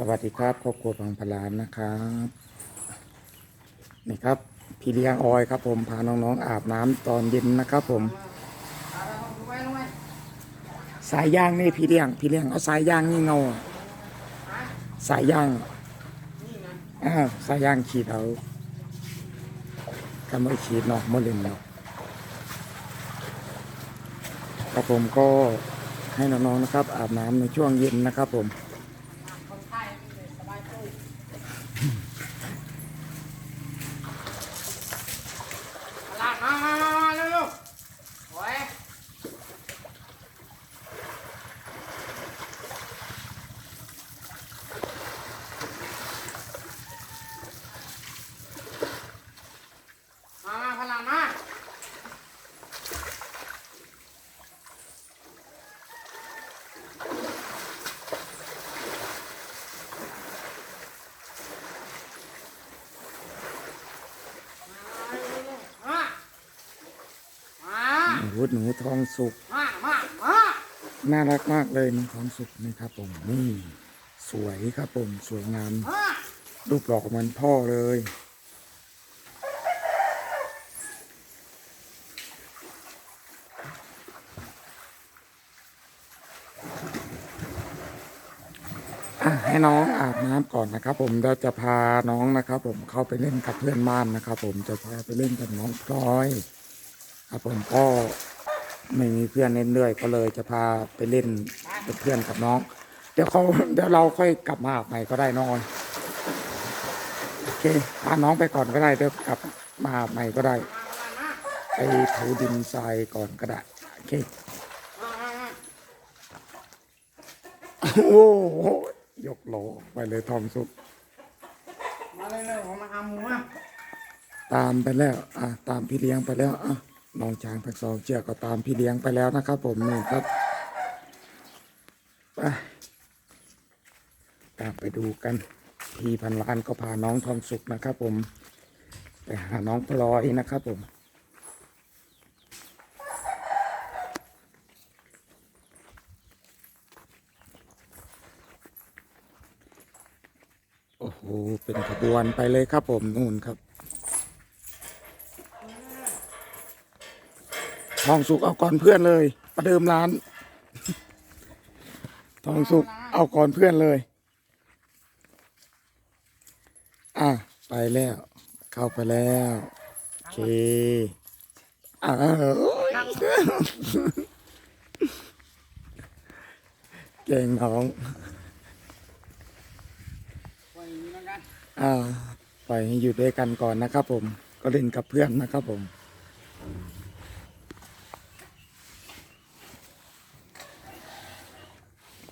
สวัสดีครับครอบครัวพังพลานนะครับนี่ครับ พี่เลี้ยงออยครับ ผมพาน้องๆอาบน้ำตอนเย็นนะครับ ผม สายย่างนี่พี่เลี้ยงพี่เลี้ยงเอาสายย่างนี่เงาอะสายย่างอ่าสายย่างขีดเอาก็ไม่ขีดเนาะไม่เล่นเนาะครับผมก็ให้น้องๆนะครับ อาบน้ำในช่วงเย็นนะครับ ผม ลากมามามามาเร็วๆโอ้ยมามาพลังมา มา มา วุฒหนูทองสุกมามามาน่ารักมากเลยน้องทองสุกนะครับผมนี่สวยครับผมสวยงามมารูปหล่อเหมือนพ่อเลยอะให้น้องอาบน้ำก่อนนะครับ ผมเราจะพาน้องนะครับ ผมเข้าไปเล่นกับเพื่อนบ้านนะครับ ผมจะพาไปเล่นกับน้องพลอยครับผมก็ ไม่มีเพื่อนเล่นด้วยก็เลยจะพาไปเล่นเป็นเพื่อนกับน้อง เดี๋ยวเขาเดี๋ยวเราค่อยกลับมาอาบใหม่ก็ได้นอนโอเคพาน้องไปก่อนก็ได้เดี๋ยวกลับมาอาบใหม่ก็ได้ไปถูดินทรายก่อนก็ได้โอเคมามามาโอ้โหยกโหลไปเลยทองสุกมาเร็วๆมาเอาหมูมาตามไปแล้ว อะ ตามพี่เลี้ยงไปแล้วอะ น้องช้างทั้งสองเชือกก็ตามพี่เลี้ยงไปแล้วนะครับผมนี่ครับไปตามไปดูกัน พี่พันล้านก็พาน้องทองสุกนะครับผม ไปหาน้องพลอยนะครับผมโอ้โหเป็นขบวนไปเลยครับผมนู่นครับ ทองสุกเอาก่อนเพื่อนเลยประเดิมร้าน ทองสุกเอาก่อนเพื่อนเลย อะไปแล้ว เข้าไปแล้วโอเคอ่าเก่งน้องอ่าปล่อยให้อยู่ด้วยกันก่อนนะครับผม ก็เล่นกับเพื่อนนะครับผม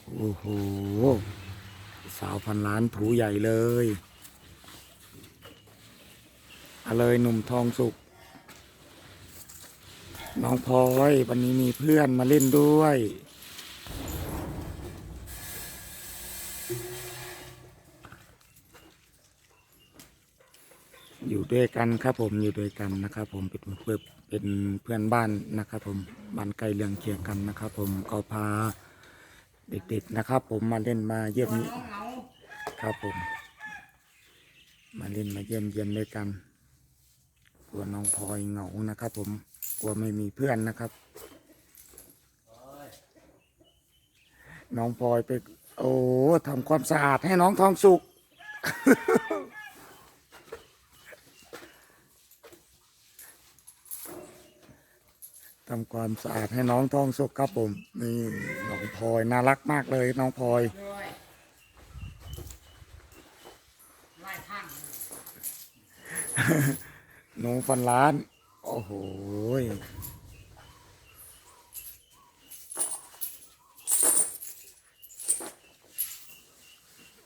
โอ้โหสาวพันล้านถูใหญ่เลยเอาเลยหนุ่มทองสุก น้องพลอยวันนี้มีเพื่อนมาเล่นด้วย อยู่ด้วยกันครับผมอยู่ด้วยกันนะครับผมเป็นเพื่อนเป็นเพื่อนบ้านนะครับผมบ้านใกล้เรืองเคียงกันนะครับผมก็พา เด็กๆนะครับ ผมมาเล่นมาเยี่ยมนี่ครับผม มาเล่นมาเยี่ยมเยี่ยมด้วยกันกลัวน้องพลอยเหงานะครับ ผมกลัวไม่มีเพื่อนนะครับ น้องพลอยไป โอ้ทำความสะอาดให้น้องทองสุก ทำความสะอาดให้น้องท้องสุกครับผม นี่น้องพลอยน่ารักมากเลยน้องพลอยด้วยไล่ข้างหนูฟันล้าน โอ้โห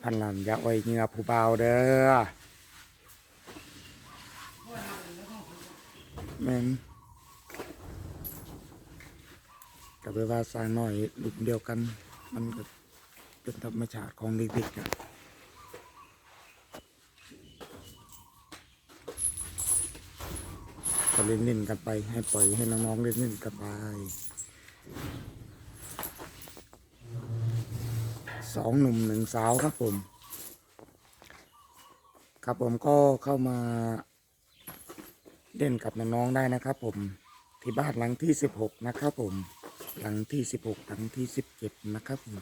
พันล้านอยากไว้เงือผู้เบาเด้อแม่น กับไปว่าสร้างหน่อยลุกเดียวกัน มันก็เป็นธรรมชาติของเด็กๆอะก็เล่นๆกันไปให้ปล่อยให้น้องๆเล่นๆกันไปสองหนุ่มหนึ่งสาวครับผม ครับผมก็เข้ามาเล่นกับน้องๆได้นะครับผมที่บ้านหลังที่สิบหกนะครับผม หลังที่สิบหกหลังที่สิบเจ็ดนะครับผม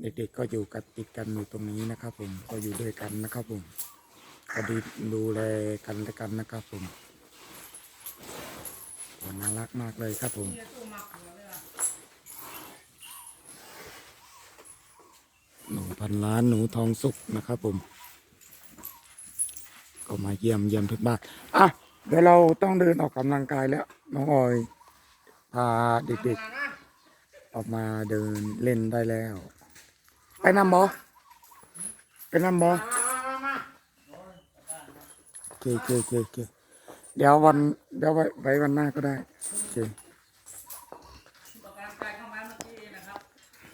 เด็กๆก็อยู่กันติดกันอยู่ตรงนี้นะครับ ผมก็อยู่ด้วยกันนะครับผมก็ดีดูแลกันและกันนะครับ ผมน่ารักมากเลยครับผมหนูพันล้านหนูทองสุกนะครับผม ก็มาเยี่ยมเยี่ยมทุกบ้านอะเดี๋ยวเราต้องเดินออกกำลังกายแล้วน้องออย พาเด็กๆ ออกมาเดินเล่นได้แล้ว ไปนำบอไปนำบอมามามาโอเคโอเคโอเคโอเคเดี๋ยววันเดี๋ยวไว้ไว้วันหน้าก็ได้โอเคออกกำลังกายเข้ามาเมื่อกี้นะครับ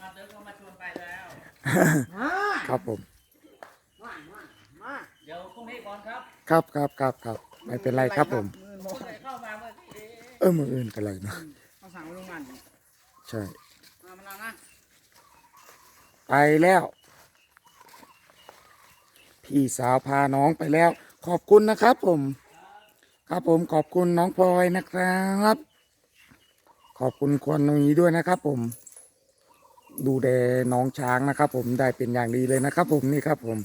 มาเดินก็มาชวนไปแล้วมาครับผมมามามาเดี๋ยวพรุ่งนี้ก่อนครับ ครับครับครับครับไม่เป็นไรครับผมมือหมผู้ดใดเข้ามาเมื่อกี้เออมืออื่นกันเลยนะเขา สั่งมาลงงานใช่ มามานะไปแล้ว พี่สาวพาน้องไปแล้ว ขอบคุณนะครับผม ครับผมขอบคุณน้องพลอยนะครับ ขอบคุณควรนุ้ยด้วยนะครับ ผม ดูแลน้องช้างนะครับ ผมได้เป็นอย่างดีเลยนะครับ ผมนี่ครับผม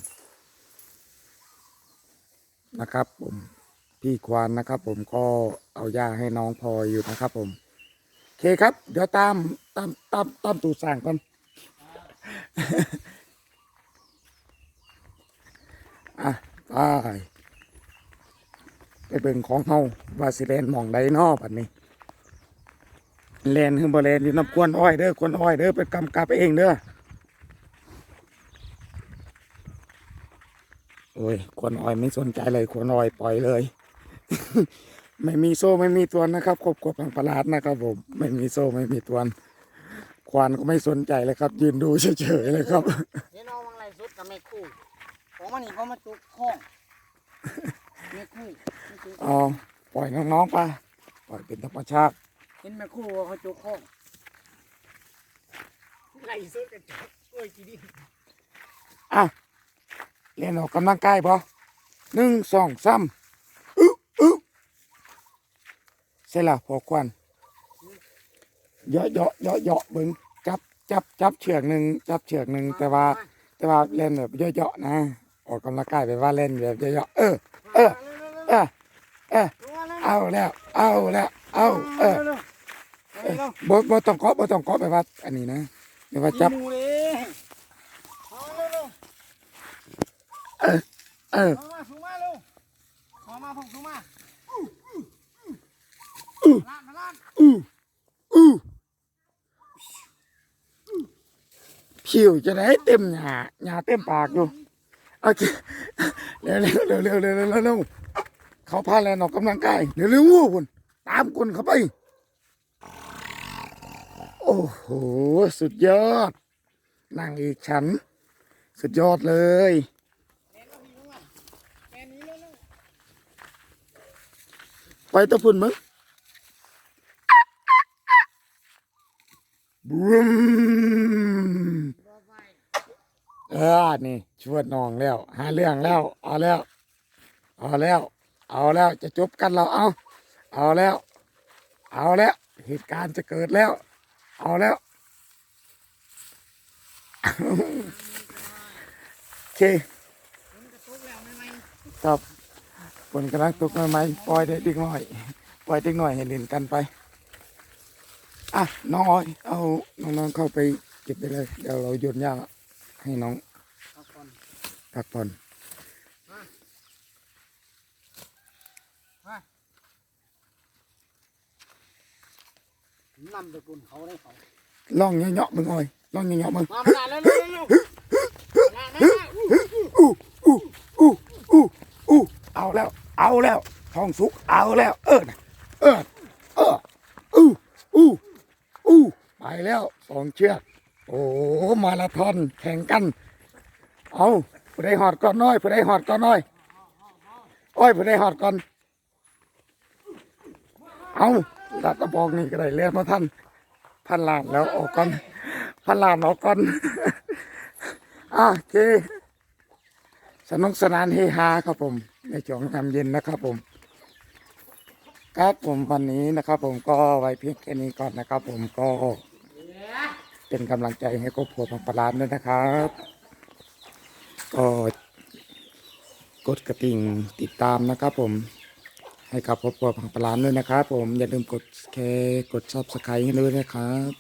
นะครับ ผมพี่ควานนะครับ ผมก็เอายาให้น้องพลอยอยู่นะครับ ผมโอ เคครับ เดี๋ยวตามตามตามตามตูสั่งก่อนอะไปไปเบิ่งของเฮาว่าสิแลนมองใดนอบัดนี้แลนคือบ่แลนอยู่น้ำกวนอ้อยเด้อกวนอ้อยเด้อไปกำกับเองเด้อโอ้ยกวนอ้อยไม่สนใจเลยกวนอ้อยปล่อยเลย ไม่มีโซ่ไม่มีตัวนนะครับครอบครัวพังประหลาดนะครับผม ไม่มีโซ่ไม่มีตัวน ควานก็ไม่สนใจเลยครับ ยืนดูเฉยๆเลยครับเห็นเอาวังไรสุดกับแม่คู่ของมันนี่เขามาจุกข้องแม่คู่แม่จุกอ๋อปล่อยน้องๆไปปล่อยเป็นธรรมชาติเห็นแม่คู่ว่าเขาจุกข้องไรสุดกันจุกโอ้ยจีดีอะเรียนออกกำลังกายพอหนึ่งสองสามอึ๊อึ๊ เสร็จและพอควันเยาะเยาะเยาะเยาะเบึงจับจับจับเชือกหนึ่งจับเชือกหนึ่งแต่ว่า แต่ว่าเล่นแบบเหยาะนะ ออกกำลังกายแบบว่าเล่นแบบเหยาะเออ เออ เออ เออ เอาแล้ว เอาแล้ว เอาเออเออบ่บ่ต้องเกาะบ่ต้องเกาะแบบว่า อันนี้นะแบบว่าจับเลยเอเร็วเออมาสูงมาเร็วขอมาพงสูงมา ผิวจะได้เต็มหนาหนาเต็มปากอยู่โอเคเร็วเร็วเร็วเร็วเร็วเร็วเขาพาแลนออกกำลังกายเร็วเร็วคุณตามคนเข้าไป โอ้โห สุดยอด นั่งอีกชั้น สุดยอดเลยไปตะพุ่นมั้ง บูมๆรอไปเออนี่ชวดน้องแล้ว หาเรื่องแล้ว เอาแล้ว เอาแล้ว เอาแล้วจะจบกันเราเอาเอาแล้ว เอาแล้ว เหตุการณ์จะเกิดแล้ว เอาแล้วโอเคตุกแล้วไม่ไหมครับฝนกำลังตกใหม่ๆปล่อยเด็กหน่อย ปล่อยเด็กหน่อยให้เล่นกันไป อะน้องออย เอาน้องๆเข้าไปเก็บไปเลย เดี๋ยวเราโยนหญ้าให้น้องเอาก่อนพักผ่อนนำตะกุนเขาได้เขาลองเหยาะๆมึงออยลองเหยาะๆมึงมามาเร็วเร็วเร็วมามาอู้อู้อู้อู้อู้เอาแล้ว เอาแล้วทองสุกเอาแล้ว เออน่ะเออ เออ อู้อู้อู้ไปแล้วสอง เชือก โอ้มาราธอนแข่งกัน เอาผู้ใดหอดก่อนน้อยผู้ใดหอดก่อนน้อยอ้ยผู้ใดหอดก่อน เอาลัดตะบอกนี่ก็ได้เรียนมาท่านพันล้านแล้วออกก่อนพันล้านออกก่อนอะโอเคสนุกสนานเฮฮาครับผม ในช่วงทำเย็นนะครับผมครับผมวันนี้นะครับผมก็ไว้เพียงแค่นี้ก่อนนะครับผมก็ เป็นกำลังใจให้ครอบครัวพังปลานด้วยนะครับ ก็กดกระดิ่งติดตามนะครับผม ให้กับครอบครัวพังปลานด้วยนะครับ ผมอย่าลืมกดแชร์กดซับสไครต์ให้ด้วยนะครับ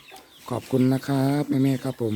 ขอบคุณนะครับแม่ๆครับผม